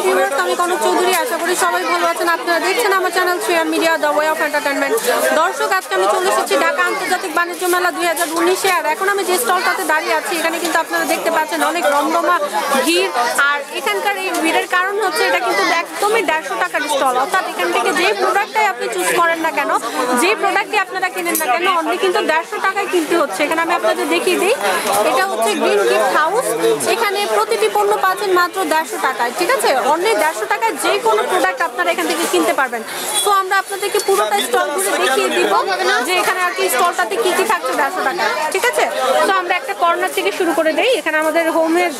আমি কনক চৌধুরী, আশা করি সবাই ভালো আছেন। আপনারা দেখছেন আমার channel শ্রেয়ার media the way of entertainment দর্শক, আজকে আমি চলে এসেছি ঢাকা আন্তর্জাতিক বাণিজ্য মেলা দুই হাজার উনিশে। আর এখন আমি যে স্টলটাতে দাঁড়িয়ে আছি, এখানে কিন্তু আপনারা দেখতে পাচ্ছেন অনেক রমরমা ভিড়। আর এখানকার এই ভিড়ের কারণ হচ্ছে, এটা কিন্তু একদমই দেড়শো টাকার স্টল। অর্থাৎ এখান থেকে যে প্রোডাক্টটাই আপনি চুজ করেন না কেন যে প্রোডাক্টই আপনারা কিনেন না কেন অনলি কিন্তু দেড়শো টাকায় কিনতে হচ্ছে। এখানে আমি আপনাদের দেখিয়ে দিই, এটা হচ্ছে গ্রিন গিফট হাউস এখানে প্রতিটি পণ্য পাচ্ছেন মাত্র দেড়শো টাকায়, ঠিক আছে? অনলি দেড়শো টাকায় যে কোনো প্রোডাক্ট আপনারা এখান থেকে কিনতে পারবেন। তো আমরা আপনাদেরকে পুরোটা স্টল ঘুরে দেখিয়ে দিব যে এখানে আর কি স্টলটাতে কী কী থাকছে দেড়শো টাকা ঠিক আছে? তো আমরা একটা কর্নার থেকে শুরু করে দিই। এখানে আমাদের হোমের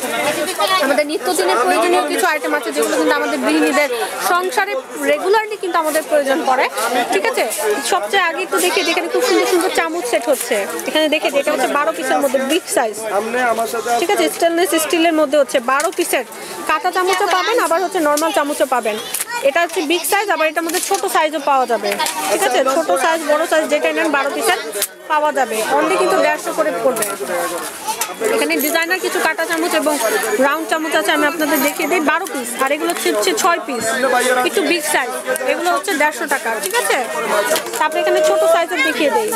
আমাদের নিত্যদিনের প্রয়োজনীয় কিছু আইটেম আছে যেগুলো কিন্তু আমাদের গৃহিণীদের সংসারে রেগুলারলি কিন্তু আমাদের প্রয়োজন পড়ে। ঠিক আছে? সবচেয়ে আগে একটু দেখি যেখানে খুব সুন্দর সুন্দর চামচ সেট হচ্ছে। এখানে দেখে যেটা হচ্ছে বারো পিসের মধ্যে বিগ সাইজ ঠিক আছে? স্টেনলেস স্টিলের মধ্যে হচ্ছে বারো পিসের কাঁটা চামচও পাবেন, আবার হচ্ছে নর্মাল চামচও পাবেন। এটা হচ্ছে বিগ সাইজ আবার এটার মধ্যে ছোট সাইজও পাওয়া যাবে। ঠিক আছে? ছোট সাইজ বড় সাইজ যেটা নেন বারো পিসের পাওয়া যাবে। অনলি কিন্তু দেড়শো করে পড়বে। এখানে ডিজাইনার কিছু কাটা চামচ এবং রাউন্ড চামচ আছে, আমি আপনাদের দেখিয়ে দিই। বারো পিস আর এগুলো হচ্ছে ছয় পিস একটু বিগ সাইজ এগুলো হচ্ছে দেড়শো টাকা। ঠিক আছে? তারপরে এখানে ছোট সাইজের দেখিয়ে দিই।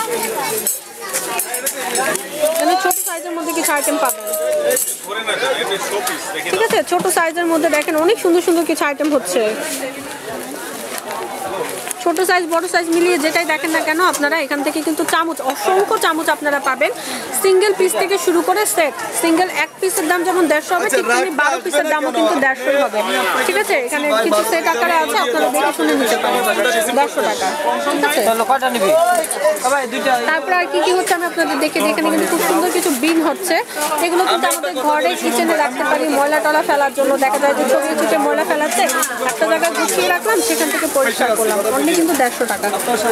এখানে ছোট সাইজের মধ্যে কিছু আইটেম পাবেন। ঠিক আছে? ছোট সাইজের মধ্যে দেখেন অনেক সুন্দর সুন্দর কিছু আইটেম হচ্ছে। ছোট সাইজ বড় সাইজ মিলিয়ে যেটাই দেখেন না কেন আপনারা এখান থেকে কিন্তু চামচ অসংখ্য চামচ আপনারা পাবেন। সিঙ্গেল পিস থেকে শুরু করে সেট সিঙ্গেল এক পিসের দাম যেমন দেড়শো হবে ঠিক তেমনি বারো পিসের দামও কিন্তু দেড়শোই হবে। ঠিক আছে? এখানে কিছু সেট আকারে আছে আপনারা দেখে শুনে নিতে পারেন। দেড়শো টাকা। ঠিক আছে? তারপর আর কি কি হচ্ছে আমি আপনাদের দেখে দিই। এখানে কিন্তু খুব সুন্দর কিছু বিন হচ্ছে। এগুলো কিন্তু আমাদের ঘরে কিচেনে রাখতে পারি ময়লা টলা ফেলার জন্য। দেখা যায় যে ছড়িয়ে ছুটে ময়লা ফেলাচ্ছে একটা জায়গায় গুছিয়ে রাখলাম সেখান থেকে পরিষ্কার করলাম। অনলি কিন্তু দেড়শো টাকা।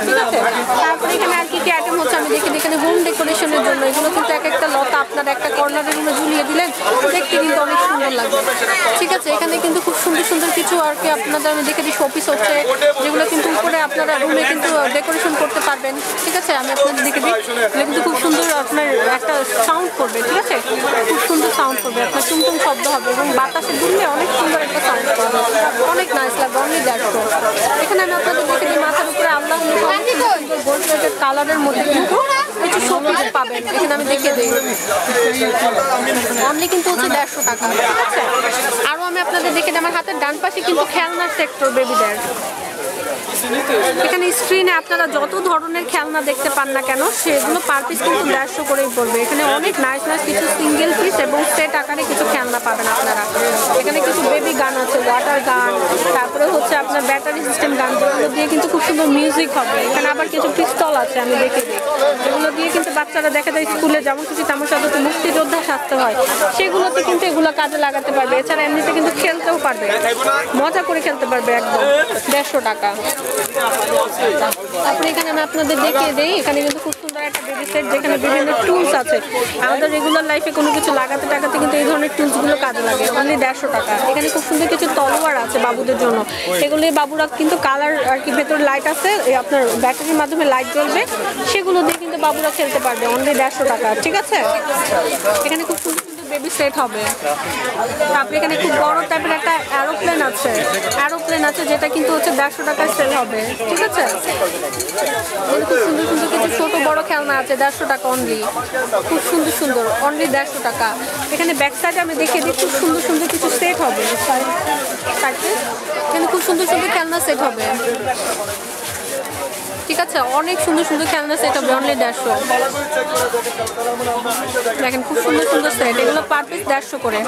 ঠিক আছে? তারপরে এখানে আর কি কি আইটেম হচ্ছে আমি দেখে। এখানে হোম ডেকোরেশনের জন্য এগুলো কিন্তু এক একটা লতা আপনার একটা কর্নারের রুমে ঝুলিয়ে দিলেন। দেখতে কিন্তু অনেক সুন্দর লাগবে। ঠিক আছে? এখানে কিন্তু খুব সুন্দর সুন্দর কিছু আর কি আপনাদের আমি দেখে দিই শোপিস হচ্ছে, যেগুলো কিন্তু উপরে আপনারা রুমে কিন্তু ডেকোরেশন করতে পারবেন। ঠিক আছে? আমি আপনাদের দেখে দিই। এগুলো কিন্তু খুব সুন্দর আপনার একটা সাউন্ড করবে। ঠিক আছে? খুব সুন্দর সাউন্ড করবে। আপনার চুমচুম শব্দ হবে এবং বাতাসে দুললে অনেক সুন্দর একটা সাউন্ড করবে। অনেক নাইস লাগবে, অনেক দেখো এখানে আমি আপনাদের দেখে মাথার উপরে আল্লাহ কালারের মধ্যে কিন্তু কিছু শোপিস পাবেন এখানে আমি দেখে দিই। অনলি কিন্তু হচ্ছে দেড়শো টাকা। ঠিক আছে? আরও আমি আপনাদের দেখে দিই আমার হাতের ডান পাশে কিন্তু খেলনার সেক্টর বেবিদের এখানে স্ক্রিনে আপনারা যত ধরনের খেলনা দেখতে পান না কেন সেগুলো পার পিস কিন্তু দেড়শো করেই পড়বে। এখানে অনেক নাইস নাইস কিছু সিঙ্গেল পিস এবং সেট আকারে কিছু খেলনা পাবেন আপনারা। এখানে কিছু বেবি গান আছে ওয়াটার গান, তারপরে হচ্ছে আপনার ব্যাটারি সিস্টেম গান, যেগুলো দিয়ে কিন্তু খুব সুন্দর মিউজিক হবে। এখানে আবার কিছু পিস্তল আছে, আমি দেখে দিই। এগুলো দিয়ে কিন্তু বাচ্চারা দেখা যায় স্কুলে যেমন কিছু তেমন সাথে মুক্তিযোদ্ধা সাজতে হয়, সেগুলোতে কিন্তু এগুলো কাজে লাগাতে পারবে। এছাড়া এমনিতে কিন্তু খেলতেও পারবে। মজা করে খেলতে পারবে একদম। দেড়শো টাকা। তারপরে এখানে আমি আপনাদের দেখিয়ে দিই, এখানে কিন্তু খুব সুন্দর একটা বেবি সেট যেখানে বিভিন্ন টুলস আছে। আমাদের রেগুলার লাইফে কোনো কিছু লাগাতে টাকাতে কিন্তু এই ধরনের টুলসগুলো কাজে লাগে। অনলি দেড়শো টাকা। এখানে খুব সুন্দর কিছু তলোয়ার আছে বাবুদের জন্য। এগুলি বাবুরা কিন্তু কালার আর কি ভেতরে লাইট আছে আপনার ব্যাটারির মাধ্যমে লাইট জ্বলবে, সেগুলো দিয়ে কিন্তু বাবুরা খেলতে পারবে। অনলি দেড়শো টাকা, ঠিক আছে? এখানে খুব সুন্দর বেবি সেট হবে। তারপরে এখানে খুব বড় টাইপের একটা অ্যারোপ্লেন আছে। অ্যারোপ্লেন আছে যেটা কিন্তু হচ্ছে দেড়শো টাকায় সেল হবে। ঠিক আছে? খুব সুন্দর সুন্দর কিছু ছোট বড় খেলনা আছে, দেড়শো টাকা অনলি খুব সুন্দর সুন্দর অনলি দেড়শো টাকা। এখানে ব্যাক সাইডে আমি দেখে দিই, খুব সুন্দর সুন্দর কিছু সেট হবে। এখানে খুব সুন্দর সুন্দর খেলনা সেট হবে। ঠিক আছে, অনেক সুন্দর সুন্দর খেলনা সেট হবে অনলি দেড়শো। দেখেন, খুব সুন্দর সুন্দর সেট এগুলো পার পিস দেড়শো করে।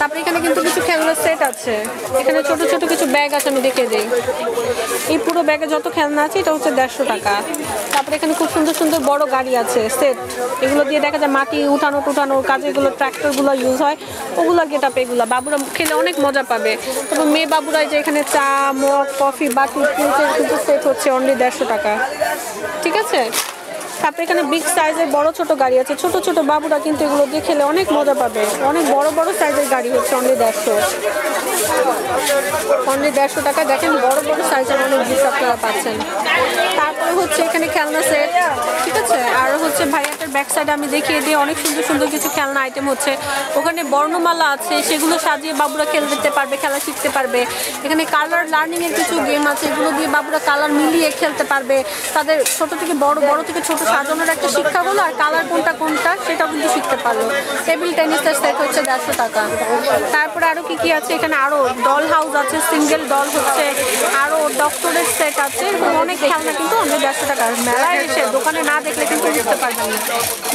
তারপরে এখানে কিন্তু কিছু খেলনার সেট আছে। এখানে ছোট ছোট কিছু ব্যাগ আছে, আমি দেখে দিই। এই পুরো ব্যাগে যত খেলনা আছে, এটা হচ্ছে দেড়শো টাকা। তারপরে এখানে খুব সুন্দর সুন্দর বড় গাড়ি আছে সেট এগুলো দিয়ে দেখা যায় মাটি উঠানো টুটানোর কাজে এগুলো ট্র্যাক্টরগুলো ইউজ হয়। ওগুলো গেট আপ এগুলো। বাবুরা খেলে অনেক মজা পাবে। তবে মেয়ে বাবুরাই যে এখানে চা, মগ কফি বা কিন্তু সেট হচ্ছে অনলি দেড়শো টাকা। ঠিক আছে? তারপরে এখানে বিগ সাইজের বড় ছোট গাড়ি আছে। ছোট ছোট বাবুরা কিন্তু এগুলো দিয়ে খেলে অনেক মজা পাবে। অনেক বড় বড় সাইজের গাড়ি হচ্ছে অনলি দেড়শো। অনলি দেড়শো টাকা দেখেন, বড় বড় সাইজের অনেক গিফট আপনারা পাচ্ছেন। তারপরে হচ্ছে এখানে খেলনা সেট ঠিক আছে? আর হচ্ছে ভাইয়াটার ব্যাক সাইডে আমি দেখিয়ে দিই, অনেক সুন্দর সুন্দর কিছু খেলনা আইটেম হচ্ছে। ওখানে বর্ণমালা আছে, সেগুলো সাজিয়ে বাবুরা খেলতে পারবে, খেলা শিখতে পারবে। এখানে কালার লার্নিংয়ের কিছু গেম আছে, এগুলো দিয়ে বাবুরা কালার মিলিয়ে খেলতে পারবে। তাদের ছোট থেকে বড় বড় থেকে ছোট সাজানোর একটা শিক্ষা হলো আর কালার কোনটা কোনটা সেটাও কিন্তু শিখতে পারল। টেবিল টেনিসের সেট হচ্ছে দেড়শো টাকা। তারপরে আরও কি কি আছে? এখানে আরও ডল হাউস আছে সিঙ্গেল ডল হচ্ছে, আরও ডক্টরের সেট আছে অনেক খেলনা কিন্তু অনেক দেড়শো টাকা। মেলায় এসে দোকানে না দেখলে কিন্তু বুঝতে পারবেন না।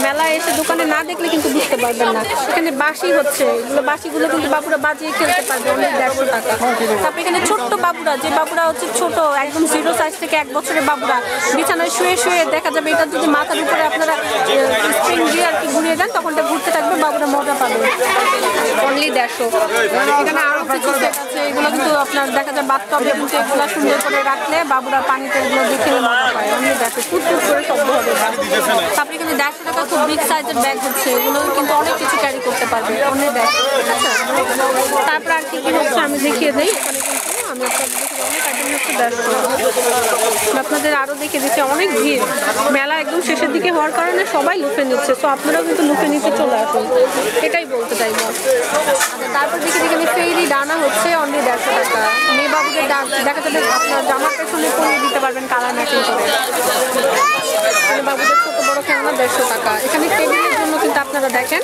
মেলায় এসে দোকানে না দেখলে কিন্তু বুঝতে পারবেন না। এখানে বাঁশি হচ্ছে, এগুলো বাঁশিগুলো কিন্তু বাবুরা বাজিয়ে খেলতে পারবে অনেক দেড়শো টাকা। তারপরে এখানে ছোট্ট বাবুরা, যে বাবুরা হচ্ছে ছোট, একদম জিরো সাইজ থেকে এক বছরের বাবুরা, বিছানায় শুয়ে শুয়ে দেখা যাবে এটা যদি মাথার উপরে আপনারা স্প্রিং দিয়ে আর কি ঘুরিয়ে দেন তখন এটা ঘুরতে থাকবে বাবুরা মজা পাবে। অনলি দেড়শো এখানে আরও কিছু সেট আছে এগুলো কিন্তু আপনার দেখা যায় বাথটবে কিন্তু এগুলো সুন্দর করে রাখলে বাবুরা পানিতে এগুলো দেখে মজা পায়। অনলি দেড়শো ফুট ফুট করে শব্দ হবে। তারপরে কিন্তু দেড়শো টাকা খুব বিগ সাইজের ব্যাগ হচ্ছে এগুলো কিন্তু অনেক কিছু ক্যারি করতে পারবে। অনেক ব্যাগ ঠিক আছে তারপর আর কি কি হচ্ছে আমি দেখিয়ে দিই। এখানে কিন্তু আপনাদের আপনাদের আরও দেখিয়ে দিচ্ছি অনেক ভিড়। মেলা একদম শেষের দিকে হওয়ার কারণে সবাই লুফে নিচ্ছে তো আপনারাও কিন্তু লুফে নিতে চলে আসুন। এটাই বলতে চাইব। আচ্ছা, তারপর দেখি এখানে ফেরি ডানা হচ্ছে অনলি দেড়শো টাকা। মেয়ে বাবুদের দেখা যাবে আপনার জামার পেছনে পরিয়ে দিতে পারবেন কালার ম্যাচিং করে। বাবুদের বড় খেলনা দেড়শো টাকা। এখানে টেবিলের জন্য কিন্তু আপনারা দেখেন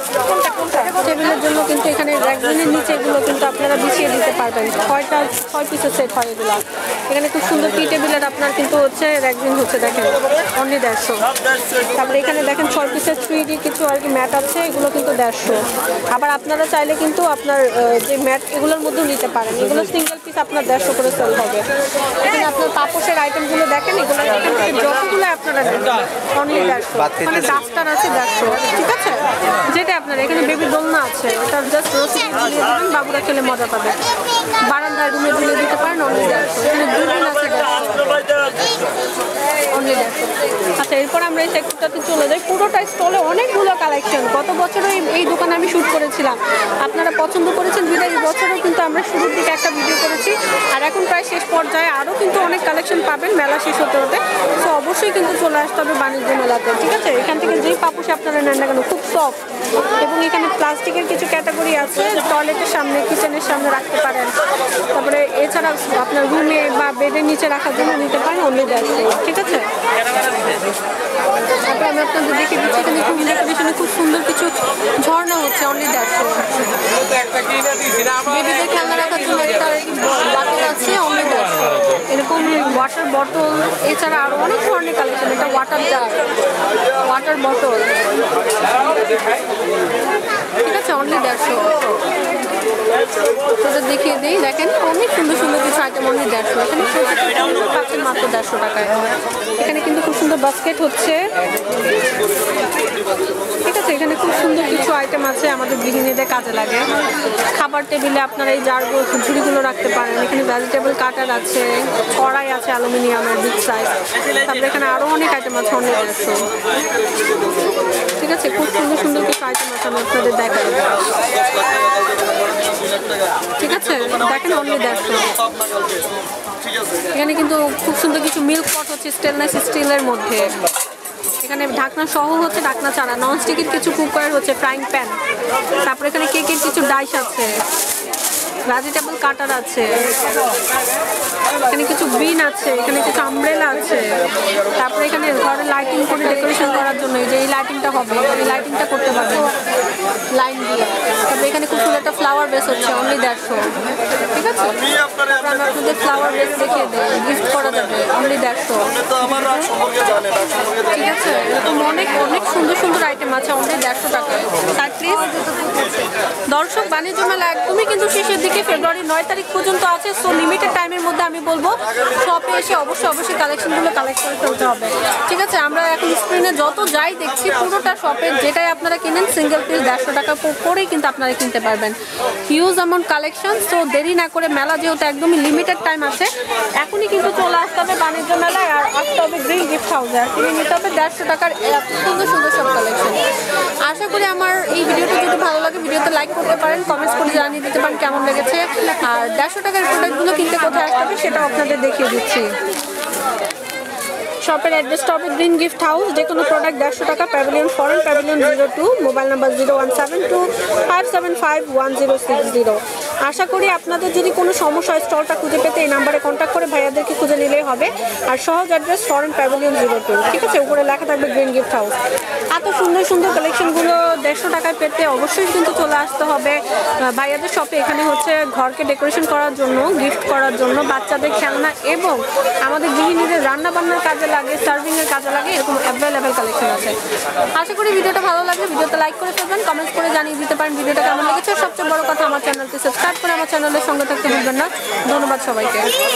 টেবিলের জন্য কিন্তু এখানে র্যাকগুলির নিচে এগুলো কিন্তু আপনারা বিছিয়ে দিতে পারবেন। ছয়টা ছয় পিসের সেট হয় এগুলো? এখানে খুব সুন্দর টি টেবিলের আপনার কিন্তু হচ্ছে র্যাকজিন হচ্ছে, দেখেন অনলি দেড়শো। তারপরে এখানে দেখেন ছয় পিসের থ্রি কিছু আর কি ম্যাট আছে, এগুলো কিন্তু দেড়শো। আবার আপনারা চাইলে কিন্তু আপনার যে ম্যাট এগুলোর মধ্যেও নিতে পারেন। এগুলো সিঙ্গেল পিস আপনার দেড়শো করে সেল হবে। এখানে আপনার পাপোশের আইটেমগুলো দেখেন এগুলো যতগুলো আপনারা অনলি দেড়শো। মানে ডাস্টার আছে ঠিক আছে? যেটা আপনার এখানে বেবি দোলনা আছে ওটা জাস্ট রসিদ দিয়ে দেবেন বাবুরা খেলে মজা পাবে। বারান্দায় রুমে ঝুলে দিতে পারেন অনলি দেড়শো এখানে আছে দেড়শো অনলি আচ্ছা এরপর আমরা এই সেক্টরটাতে চলে যাই। পুরোটা স্টলে অনেকগুলো কালেকশন গত বছরও এই- দোকানে আমি শ্যুট করেছিলাম। আপনারা পছন্দ করেছেন বিদায় এই বছরও কিন্তু আমরা শুরুর দিকে একটা ভিডিও করেছি। আর এখন প্রায় শেষ পর্যায়ে আরও কিন্তু অনেক কালেকশন পাবেন, মেলা শেষ হতে হতে। তো অবশ্যই কিন্তু চলে আসতে হবে বাণিজ্য মেলাতে, ঠিক আছে? এখান থেকে যেই পাপুসে আপনারা নেন না কেন, খুব সফট এবং এখানে প্লাস্টিকের কিছু ক্যাটাগরি আছে, টয়লেটের সামনে, কিচেনের সামনে রাখতে পারেন। তারপরে এছাড়া আপনার রুমে বা বেডের নিচে রাখার জন্য নিতে পারেন অন্য ঠিক আছে? তারপরে আমি আপনাদের দেখে দিচ্ছি, এখানে খুব ডেকোরেশনে খুব সুন্দর কিছু ঝর্ণা হচ্ছে অনলি দেড়শো বেবিদের খেলনা রাখার জন্য একটা বাকেট আছে অনলি দেড়শো এরকম ওয়াটার বটল এছাড়া আরও অনেক ধরনের কালেকশন এটা ওয়াটার জার ওয়াটার বটল ঠিক আছে অনলি দেড়শো। তোদের দেখিয়ে দিই, দেখেন, অনেক সুন্দর সুন্দর কিছু আইটেম অনলি দেড়শো। এখানে পাচ্ছেন মাত্র দেড়শো টাকায়। এখানে কিন্তু খুব সুন্দর বাস্কেট হচ্ছে। আছে, এখানে খুব সুন্দর কিছু আইটেম আছে, আমাদের গৃহিণীদের কাজে লাগে। খাবার টেবিলে আপনারা এই জারগুলো ঝুড়িগুলো রাখতে পারেন। এখানে ভেজিটেবল কাটার আছে, কড়াই আছে অ্যালুমিনিয়ামের বিগ সাইজ তারপরে এখানে আরও অনেক আইটেম আছে, অনেক দেড়শো ঠিক আছে, খুব সুন্দর সুন্দর কিছু আইটেম আছে, আমি আপনাদের দেখাই। ঠিক আছে, দেখেন অনলি দেড়শো। এখানে কিন্তু খুব সুন্দর কিছু মিল্ক পট হচ্ছে স্টেনলেস স্টিলের মধ্যে। এখানে ঢাকনা সহ হচ্ছে ঢাকনা ছাড়া নন স্টিকের কিছু কুকার হচ্ছে ফ্রাইং প্যান তারপরে এখানে কেকের কিছু ডাইস আছে ভেজিটেবল কাটার আছে, এখানে কিছু বিন আছে, এখানে কিছু আমব্রেলা আছে। তারপরে এখানে ঘরে লাইটিং করে ডেকোরেশন করার জন্য, এই যে এই লাইটিংটা হবে, এই লাইটিংটা করতে পারবেন লাইন দিয়ে তারপরে এখানে খুব সুন্দর একটা ফ্লাওয়ার বেস হচ্ছে অনলি দেড়শো। ঠিক আছে? আমি আপনাদের ফ্লাওয়ার বেস দেখিয়ে দেয় গিফট করা যাবে অনলি দেড়শো। ঠিক আছে? এরকম অনেক অনেক সুন্দর সুন্দর আইটেম আছে অনলি দেড়শো টাকায়। প্লিজ দর্শক বাণিজ্য মেলা একদমই কিন্তু শেষের দিকে ফেব্রুয়ারি নয় তারিখ পর্যন্ত আছে সো লিমিটেড টাইমের মধ্যে আমি বলব শপে এসে অবশ্যই অবশ্যই কালেকশনগুলো কালেক্ট করে ফেলতে হবে। ঠিক আছে? আমরা এখন স্ক্রিনে যত যাই দেখছি পুরোটা শপের যেটাই আপনারা কিনেন সিঙ্গেল পিস দেড়শো টাকা করেই কিন্তু আপনারা কিনতে পারবেন। হিউজ অ্যামাউন্ট কালেকশন তো দেরি না করে মেলা যেহেতু একদমই লিমিটেড টাইম আছে, এখনই কিন্তু চলে আসতে হবে বাণিজ্য মেলায় আর আসতে হবে গ্রিন গিফট হাউসে আর কিনে নিতে হবে দেড়শো টাকার সুন্দর সুন্দর সব কালেকশন আশা করি আমার এই ভিডিওটা যদি ভালো লাগে, ভিডিওতে লাইক করতে পারেন কমেন্টস করে জানিয়ে দিতে পারেন কেমন লেগেছে। আর দেড়শো টাকার প্রোডাক্টগুলো কিনতে কোথায় আসতে হবে সেটাও আপনাদের দেখিয়ে দিচ্ছি। শপের অ্যাড্রেসটা হবে গ্রিন গিফট হাউস, যে কোনো প্রোডাক্ট দেড়শো taka pavilion foreign pavilion zero two mobile number zero one seven two five seven five one zero six zero আশা করি আপনাদের যদি কোনো সমস্যা হয় স্টলটা খুঁজে পেতে এই নাম্বারে কন্ট্যাক্ট করে ভাইয়াদেরকে খুঁজে নিলেই হবে। আর সহজ address foreign pavilion zero two ঠিক আছে? উপরে লেখা থাকবে গ্রিন গিফট হাউস এত সুন্দর সুন্দর কালেকশনগুলো দেড়শো টাকায় পেতে অবশ্যই কিন্তু চলে আসতে হবে। ভাইয়াদের শপে এখানে হচ্ছে ঘরকে ডেকোরেশন করার জন্য গিফট করার জন্য, বাচ্চাদের খেলনা এবং আমাদের গৃহিণীদের রান্না বান্নার কাজে লাগে সার্ভিং এর কাজে লাগে, এরকম অ্যাভেলেবেল কালেকশন আছে। আশা করি ভিডিওটা ভালো লাগলে ভিডিওতে লাইক করে ফেলবেন কমেন্টস করে জানিয়ে দিতে পারেন ভিডিওটা কেমন লেগেছে। সবচেয়ে বড় কথা আমার চ্যানেলটি সাবস্ক্রাইব করে আমার চ্যানেলের সঙ্গে থাকতে ভুলবেন না। ধন্যবাদ সবাইকে।